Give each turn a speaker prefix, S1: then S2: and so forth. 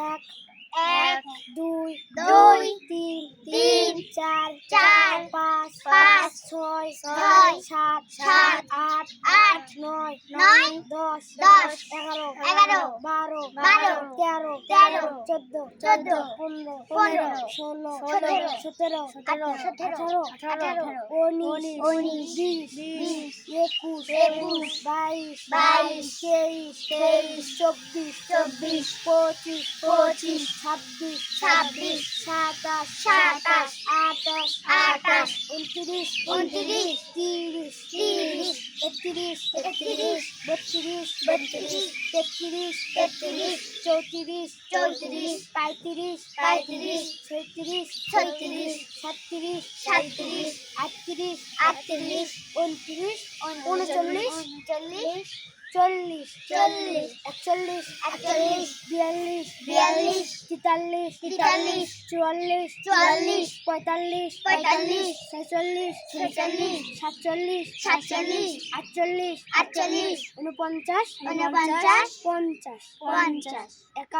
S1: এক
S2: এক
S1: দুই
S2: দুই
S1: তিন
S2: তিন
S1: চার
S2: চার
S1: পাঁচ
S2: পাঁচ
S1: ছয়
S2: ছয়
S1: সাত
S2: সাত
S1: আট
S2: আট
S1: নয়
S2: নয়
S1: দশ
S2: দশ
S1: এগারো
S2: এগারো
S1: বারো
S2: বারো
S1: তেরো
S2: তেরো
S1: চোদ্দ
S2: চোদ্দ
S1: পনেরো
S2: পনেরো
S1: ষোলো
S2: সতেরো
S1: সতেরো
S2: আঠারো
S1: আঠারো
S2: আঠারো
S1: উনিশ
S2: উনিশ
S1: বিশ একুশ
S2: একুশ
S1: বাইশ
S2: বাইশ
S1: তেইশ
S2: তেইশ
S1: চব্বিশ
S2: চব্বিশ
S1: পঁচিশ
S2: পঁচিশ
S1: ছাব্বিশ
S2: ছাব্বিশ
S1: সাতাশ
S2: সাতাশ
S1: আঠাশ
S2: আঠাশ
S1: উনত্রিশ
S2: উনত্রিশ
S1: তিরিশ
S2: তিরিশ
S1: একত্রিশ
S2: একত্রিশ
S1: বত্রিশ
S2: বত্রিশ
S1: তেত্রিশ
S2: তেত্রিশ
S1: চৌত্রিশ
S2: চৌত্রিশ
S1: পঁয়ত্রিশ
S2: পঁয়ত্রিশ
S1: ছত্রিশ
S2: ছত্রিশ
S1: সাতত্রিশ
S2: সাতত্রিশ
S1: আটত্রিশ
S2: আটত্রিশ
S1: উনত্রিশ উনচল্লিশ
S2: উনচল্লিশ
S1: চল্লিশ
S2: চল্লিশ
S1: একচল্লিশ
S2: একচল্লিশ
S1: বিয়াল্লিশ
S2: বিয়াল্লিশ
S1: তেতাল্লিশ
S2: তেতাল্লিশ
S1: চুয়াল্লিশ
S2: চুয়াল্লিশ
S1: পঁয়তাল্লিশ
S2: পঁয়তাল্লিশ
S1: ছেচল্লিশ
S2: ছেচল্লিশ
S1: সাতচল্লিশ
S2: সাতচল্লিশ
S1: আটচল্লিশ
S2: আটচল্লিশ
S1: উনপঞ্চাশ
S2: ঊনপঞ্চাশ
S1: পঞ্চাশ
S2: পঞ্চাশ
S1: একান্ন